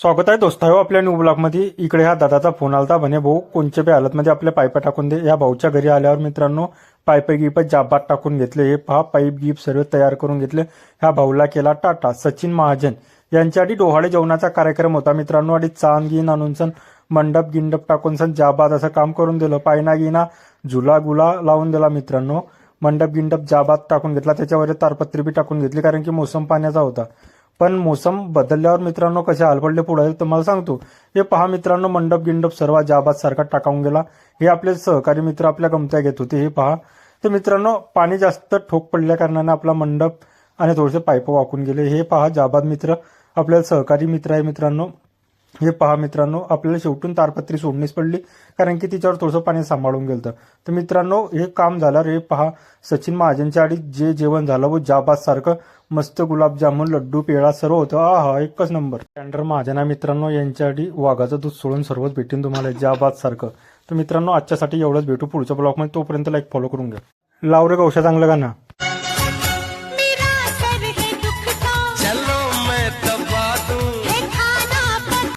स्वागत आहे दोस्तायो आपल्या न्यू ब्लॉगमध्ये इकडे हा दादाचा फोन आलता. म्हणे भाऊ कोणच्या बी हालतमध्ये आपल्या पाईप टाकून दे. या भाऊच्या घरी आल्यावर मित्रांनो पाईप गिप जाबात टाकून घेतले. हे पहा पाईप गिप सर्व तयार करून घेतले. ह्या भाऊला केला टाटा सचिन महाजन. यांच्या डोहाळे जेवणाचा कार्यक्रम होता. मित्रांनो आणि चांद गिन आणून सन मंडप गिंडप टाकून सन जाबात असं काम करून दिलं. पायना गिना झुला गुला लावून दिला मित्रांनो. मंडप गिंडप जाबात टाकून घेतला. त्याच्यावर तारपत्री बी टाकून घेतली कारण की मोसम पाण्याचा होता. पण मोसम बदलल्यावर मित्रांनो कसे हलपडले पुढे तुम्हाला सांगतो. हे पहा मित्रांनो मंडप गिंडप सर्व जाबात सारखा टाकावून गेला. हे आपले सहकारी मित्र आपल्या गमत्या घेत होते हे पहा. तर मित्रांनो पाणी जास्त ठोक पडल्या कारणाने आपला मंडप आणि थोडेसे पाईप वाकून गेले. हे पहा जाबाद मित्र आपल्याला सहकारी मित्र आहे मित्रांनो. हे पहा मित्रांनो आपल्याला शेवटून तारपत्री सोडणीच पडली कारण की तिच्यावर थोडंसं पाणी सांभाळून गेलं तर मित्रांनो हे काम झाल्यावर हे पहा सचिन महाजनच्या आडी जे जेवण झालं व जाबाद सारखं मस्त गुलाबजामुन लड्डू पेळा सर्व होतं. हा हा एकच नंबर. स्टँडर महाजना मित्रांनो यांच्या आडी वाघाचं दूध सोडून सर्वच भेटेन तुम्हाला जाबाद सारखं. तर मित्रांनो आजच्यासाठी एवढंच भेटू. पुढच्या ब्लॉगमध्ये तोपर्यंत लाईक फॉलो करून घ्या. लाव रे गौशा चांगलं ना